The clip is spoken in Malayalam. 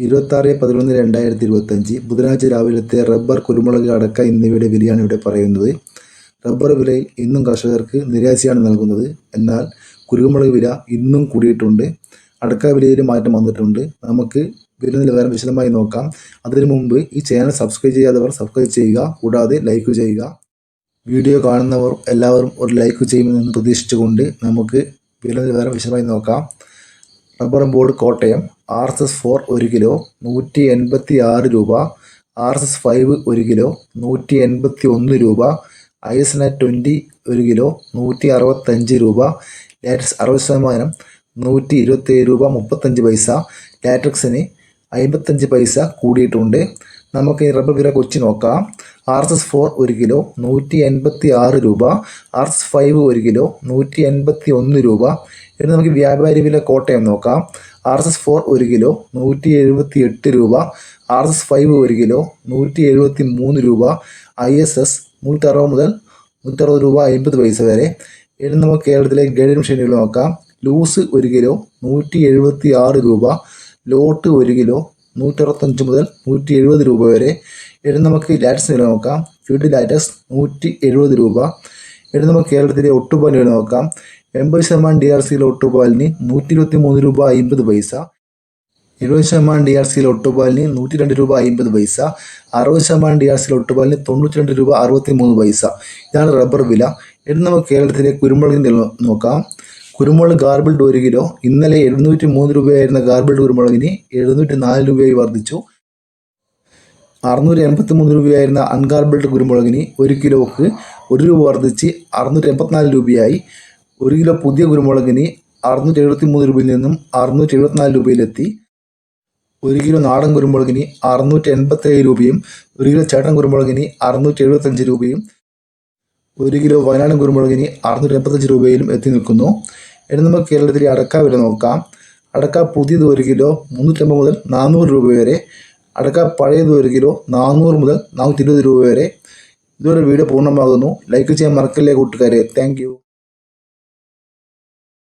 ഇരുപത്താറ് പതിനൊന്ന് രണ്ടായിരത്തി ഇരുപത്തഞ്ച് ബുധനാഴ്ച രാവിലത്തെ റബ്ബർ കുരുമുളക് അടക്ക എന്നിവയുടെ വിലയാണ് ഇവിടെ പറയുന്നത്. റബ്ബർ വിലയിൽ ഇന്നും കർഷകർക്ക് നിരാശയാണ് നൽകുന്നത്. എന്നാൽ കുരുമുളക് വില ഇന്നും കൂടിയിട്ടുണ്ട്. അടക്ക വിലയിൽ മാറ്റം വന്നിട്ടുണ്ട്. നമുക്ക് വില നിലവാരം വിശദമായി നോക്കാം. അതിനു മുമ്പ് ഈ ചാനൽ സബ്സ്ക്രൈബ് ചെയ്യാത്തവർ സബ്സ്ക്രൈബ് ചെയ്യുക. കൂടാതെ ലൈക്ക് ചെയ്യുക. വീഡിയോ കാണുന്നവർ എല്ലാവരും ഒരു ലൈക്ക് ചെയ്യുമെന്ന് പ്രതീക്ഷിച്ചുകൊണ്ട് നമുക്ക് വില നിലവാരം വിശദമായി നോക്കാം. Rubber board Kottayam R S S four ഒരു കിലോ നൂറ്റി എൺപത്തി ആറ് രൂപ ആർ എസ് എസ് ഫൈവ് ഒരു കിലോ നൂറ്റി എൺപത്തി ഒന്ന് രൂപ ഐ എസ് എൻ ട്വന്റി ഒരു കിലോ നൂറ്റി അറുപത്തഞ്ച് രൂപ ലാറ്റക്സ് അറുപത് ശതമാനം നൂറ്റി ഇരുപത്തേഴ് രൂപ മുപ്പത്തഞ്ച് പൈസ ലാറ്റക്സിന് അമ്പത്തഞ്ച് പൈസ കൂടിയിട്ടുണ്ട്. നമുക്ക് ഈ റബ്ബർ വില കൊച്ചി നോക്കാം. ആർ എസ് എസ് ഫോർ ഒരു കിലോ നൂറ്റി എൺപത്തി ആറ് രൂപ ആർ എസ് ഫൈവ് ഒരു കിലോ നൂറ്റി എൺപത്തി ഒന്ന് രൂപ ഇനി നമുക്ക് വ്യാപാരി വില കോട്ടയം നോക്കാം. ആർ എസ് എസ് ഫോർ ഒരു കിലോ നൂറ്റി എഴുപത്തി എട്ട് രൂപ. ആർ എസ് എസ് ഫൈവ് ഒരു കിലോ നൂറ്റി എഴുപത്തി മൂന്ന് രൂപ. ഐ എസ് എസ് നൂറ്ററുപത് മുതൽ നൂറ്ററുപത് രൂപ അമ്പത് പൈസ വരെ. ഇനി നമുക്ക് കേരളത്തിലെ ഗൈഡ് ഷെഡ്യൂൾ നോക്കാം. ലൂസ് ഒരു കിലോ നൂറ്റി എഴുപത്തി ആറ് രൂപ. ലോട്ട് ഒരു കിലോ നൂറ്ററുപത്തഞ്ച് മുതൽ നൂറ്റി എഴുപത് രൂപ വരെ. ഇനി നമുക്ക് ലാറ്റസ് നോക്കാം. ഫീഡ് ലാറ്റസ് നൂറ്റി എഴുപത് രൂപ. ഇനി നമുക്ക് കേരളത്തിലെ ഒട്ടുപാലി വില നോക്കാം. എൺപത് ശതമാനം ഡി ആർ സിയിലെ ഒട്ടുപാലിന് നൂറ്റി ഇരുപത്തി മൂന്ന് രൂപ അമ്പത് പൈസ. എഴുപത് ശതമാനം ഡി ആർ സിയിലെ ഒട്ടുപാലിന് നൂറ്റി രണ്ട് രൂപ അമ്പത് പൈസ. അറുപത് ശതമാനം ഡി ആർ സിയിലെ ഒട്ടുപാലിന് തൊണ്ണൂറ്റി രണ്ട് രൂപ അറുപത്തി മൂന്ന് പൈസ. ഇതാണ് റബ്ബർ വില. ഇനി നമുക്ക് കേരളത്തിലെ കുരുമുളകിന്റെ നോക്കാം. കുരുമുളക് ഗാർബിൾഡ് ഒരു കിലോ. ഇന്നലെ എഴുന്നൂറ്റി മൂന്ന് രൂപയായിരുന്ന ഗാർബിൾഡ് കുരുമുളകിന് എഴുന്നൂറ്റി നാല് രൂപയായി വർദ്ധിച്ചു. അറുന്നൂറ്റി എൺപത്തി മൂന്ന് രൂപയായിരുന്ന അൺഗാർബിൾഡ് കുരുമുളകിന് ഒരു കിലോക്ക് ഒരു രൂപ വർദ്ധിച്ച് അറുന്നൂറ്റി എൺപത്തിനാല് രൂപയായി. ഒരു കിലോ പുതിയ കുരുമുളകിന് അറുന്നൂറ്റി എഴുപത്തി മൂന്ന് രൂപയിൽ നിന്നും അറുന്നൂറ്റി എഴുപത്തിനാല് രൂപയിലെത്തി. ഒരു കിലോ നാടൻ കുരുമുളകിന് അറുന്നൂറ്റി എൺപത്തേഴ് രൂപയും ഒരു കിലോ ചേട്ടൻ കുരുമുളകിന് അറുന്നൂറ്റി എഴുപത്തഞ്ച് രൂപയും ഒരു കിലോ വയനാടൻ കുരുമുളകിന് അറുന്നൂറ്റി എൺപത്തഞ്ച് രൂപയിലും എത്തി നിൽക്കുന്നു. ഇനി നമുക്ക് കേരളത്തിലെ അടക്ക വില നോക്കാം. അടക്ക പുതിയത് ഒരു കിലോ മുന്നൂറ്റമ്പത് മുതൽ നാനൂറ് രൂപ വരെ. അടക്ക പഴയത് ഒരു കിലോ നാനൂറ് മുതൽ നാനൂറ്റി ഇരുപത് രൂപ വരെ. ഇതുവരെ വീഡിയോ പൂർണമാകുന്നു. ലൈക്ക് ചെയ്യാൻ മറക്കല്ലേ കൂട്ടുകാരെ. താങ്ക്